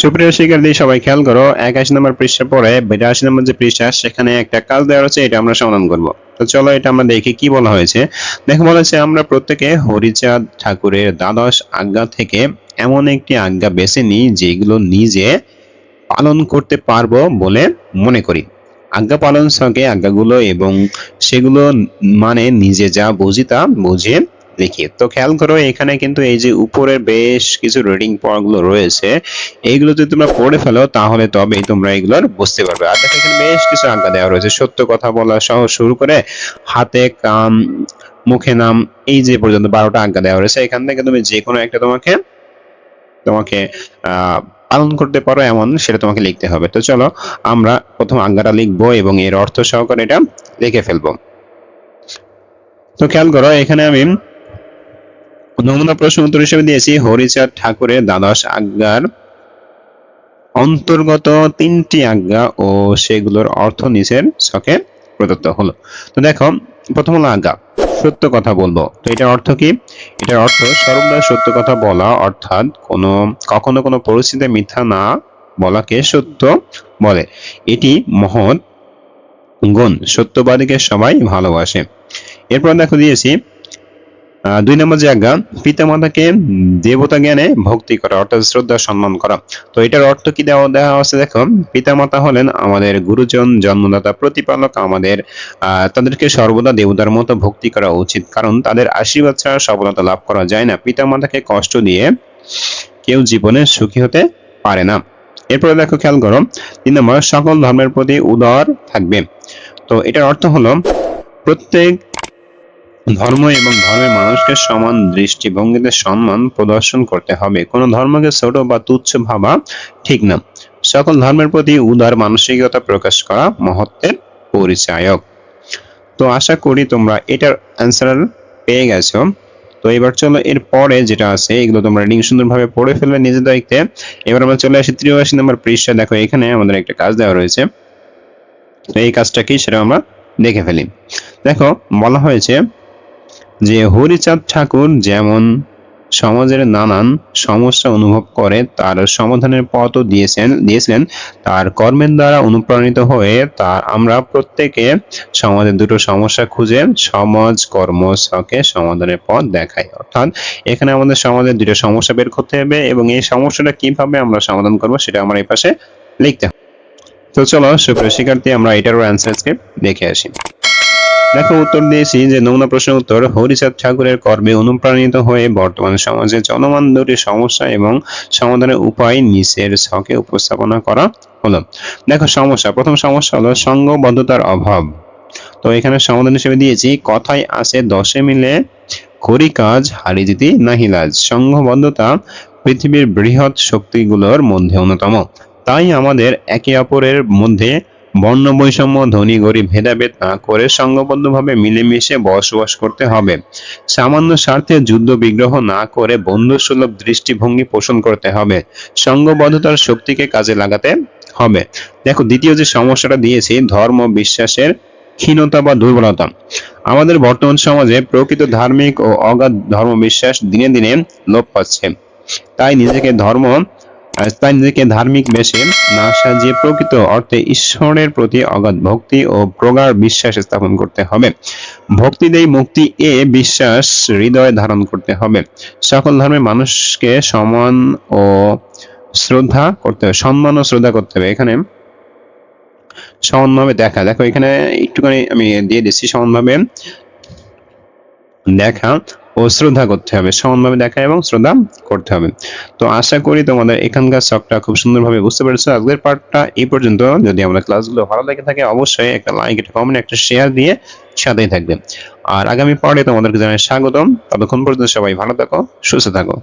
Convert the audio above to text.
সুপ্রিয় শিক্ষার্থী, সবাই খেয়াল করো, একাশি নম্বর পৃষ্ঠা পরে বিরাশি নম্বর যে পৃষ্ঠা, সেখানে একটা কাজ দেওয়া আছে এটা আমরা সমাধান করব। তো চলো এটা আমরা দেখি কি বলা হয়েছে। দেখো বলা হয়েছে, আমরা প্রত্যেকে হরিচাঁদ ঠাকুরের দ্বাদশ আজ্ঞা থেকে এমন একটি আজ্ঞা বেছে নিই, যেগুলো নিজে পালন করতে পারব বলে মনে করি। আজ্ঞা পালন সঙ্গে আজ্ঞাগুলো এবং সেগুলো মানে নিজে যা বুঝি তা বুঝে লিখি তো খেয়াল করো, এখানে কিন্তু এই যে উপরে বেশ কিছু রিডিং পড়াগুলো রয়েছে, এইগুলো যদি তোমরা পড়ে ফেলো, তাহলে তবেই তোমরা এগুলোর বুঝতে পারবে। আর দেখো, এখানে বেশ কিছু আজ্ঞা দেওয়া রয়েছে। সত্য কথা বলা সহ শুরু করে হাতে, কাম, মুখে, নাম, এই যে পর্যন্ত বারোটা আজ্ঞা দেওয়া রয়েছে। এখান থেকে তুমি যে কোনো একটা তোমাকে তোমাকে পালন করতে পারো এমন, সেটা তোমাকে লিখতে হবে। তো চলো, আমরা প্রথম আজ্ঞাটা লিখব এবং এর অর্থ সহকারে এটা লিখে ফেলব। তো খেয়াল করো, এখানে আমি নমুনা প্রশ্ন উত্তর হিসেবে দিয়েছি। হরিচাঁদ ঠাকুরের দ্বাদশ আজ্ঞার অন্তর্গত তিনটি আজ্ঞা ও সেগুলোর অর্থ নিচের ছকে প্রদত্ত হলো। তো দেখো, প্রথম হলো আজ্ঞা, সত্য কথা বলব। তো এটার অর্থ কি? এটার অর্থ সর্বদা সত্য কথা বলা, অর্থাৎ কোনো, কখনো কোনো পরিস্থিতিতে মিথ্যা না বলাকে সত্য বলে। এটি মহৎ গুণ, সত্যবাদীকে সবাই ভালোবাসে। এরপর দেখো দিয়েছি দুই নম্বর যে আজ্ঞা পিতামাতাকে দেবতা জ্ঞানে ভক্তি করা, অর্থাৎ শ্রদ্ধা সম্মান করা। তো এটার অর্থ কি দেওয়া দেওয়া আছে? দেখো পিতামাতা হলেন আমাদের গুরুজন, জন্মদাতা, প্রতিপালক, আমাদের তাদেরকে সর্বদা দেবতার মতো ভক্তি করা উচিত। কারণ তাদের আশীর্বাদ ছাড়া সফলতা লাভ করা যায় না। পিতামাতাকে কষ্ট দিয়ে কেউ জীবনে সুখী হতে পারে না। এরপরে দেখো, খেয়াল করো, তিন নম্বর, সকল ধর্মের প্রতি উদার থাকবে। তো এটার অর্থ হলো, প্রত্যেক ধর্ম এবং ধর্মের মানুষকে সমান দৃষ্টিভঙ্গিতে সম্মান প্রদর্শন করতে হবে। কোনো ধর্মকে ছোট বা তুচ্ছ ভাবা ঠিক না। সকল ধর্মের প্রতি উদার মানসিকতা প্রকাশ করা মহত্বের পরিচায়ক। তো আশা করি তোমরা এটার অ্যান্সার পেয়ে গেছো। তো এবার চলো এর পরে যেটা আছে, এগুলো তোমরা রিডিং সুন্দরভাবে পড়ে ফেলবে নিজের দায়িত্বে এবার আমরা চলে আসি ত্রিয়াশি নম্বর পৃষ্ঠা দেখো, এখানে আমাদের একটা কাজ দেওয়া রয়েছে। তো এই কাজটা কি সেটা আমরা দেখে ফেলি। দেখো, বলা হয়েছে যে হরিচাঁদ ঠাকুর যেমন সমাজের নানান সমস্যা অনুভব করে, তার সমাধানের পথও দিয়েছেন, দিয়েছিলেন। তার কর্মের দ্বারা অনুপ্রাণিত হয়ে তার আমরা প্রত্যেকে সমাজের দুটো সমস্যা খুঁজে সমাজ কর্ম ছকে সমাধানের পথ দেখাই। অর্থাৎ এখানে আমাদের সমাজের দুটো সমস্যা বের করতে হবে এবং এই সমস্যাটা কীভাবে আমরা সমাধান করব সেটা আমরা এই পাশে লিখতে হবে। তো চলো, সুপ্রিয় শিক্ষার্থী, আমরা এটারও অ্যান্সার স্ক্রিপ্ট দেখে আসি। দেখো উত্তর দিয়েছি যে নমুনা প্রশ্ন উত্তর হরিচাঁদ ঠাকুরের কর্মে অনুপ্রাণিত হয়ে বর্তমান সমাজে চলমান দুটি সমস্যা এবং সমাধানের উপায় নিচের ছকে উপস্থাপনা করা হলো। দেখো সমস্যা, প্রথম সমস্যা হলো সঙ্গবদ্ধতার অভাব। তো এখানে সমাধান হিসেবে দিয়েছি, কথায় আছে দশে মিলে হরি কাজ হারি দিতি নাহি লাজ সংঘবদ্ধতা পৃথিবীর বৃহৎ শক্তিগুলোর মধ্যে অন্যতম। তাই আমাদের একে অপরের মধ্যে বর্ণ বৈষম্য ধনী, গরিব, ভেদাভেদ না করে সংঘবদ্ধভাবে মিলেমিশে বসবাস করতে হবে। সামান্য স্বার্থে যুদ্ধ বিগ্রহ না করে বন্ধুসুলভ দৃষ্টিভঙ্গি পোষণ করতে হবে। সংঘবদ্ধতার শক্তিকে কাজে লাগাতে হবে। দেখো, দ্বিতীয় যে সমস্যাটা দিয়েছি, ধর্ম বিশ্বাসের ক্ষীণতা বা দুর্বলতা। আমাদের বর্তমান সমাজে প্রকৃত ধার্মিক ও অগাধ ধর্ম বিশ্বাস দিনে দিনে লোপ পাচ্ছে। তাই নিজেকে ধর্ম তাই নিজেকে ধার্মিক বেশে না সাজিয়ে প্রকৃত অর্থে ঈশ্বরের প্রতি অগাধ ভক্তি ও প্রগাঢ় বিশ্বাস স্থাপন করতে হবে। ভক্তি দেই মুক্তি এ বিশ্বাস হৃদয়ে ধারণ করতে হবে। সকল ধর্মের মানুষকে সমান ও শ্রদ্ধা করতে হবে, সম্মান ও শ্রদ্ধা করতে হবে। এখানে সমানভাবে দেখা, দেখো এখানে একটুখানি আমি দিয়ে দিচ্ছি সমানভাবে। দেখা ও শ্রদ্ধা করতে হবে, সমানভাবে দেখা এবং শ্রদ্ধা করতে হবে। তো আশা করি তোমাদের এখানকার শখটা খুব সুন্দরভাবে বুঝতে পেরেছ। আজকের পার্টটা এই পর্যন্ত। যদি আমাদের ক্লাসগুলো ভালো লেগে থাকে, অবশ্যই একটা লাইক, একটা কমেন্ট একটা শেয়ার দিয়ে সাথেই থাকবে। আর আগামী পার্টে তোমাদেরকে জানাই স্বাগতম। ততক্ষণ পর্যন্ত সবাই ভালো থাকো, সুস্থ থাকো।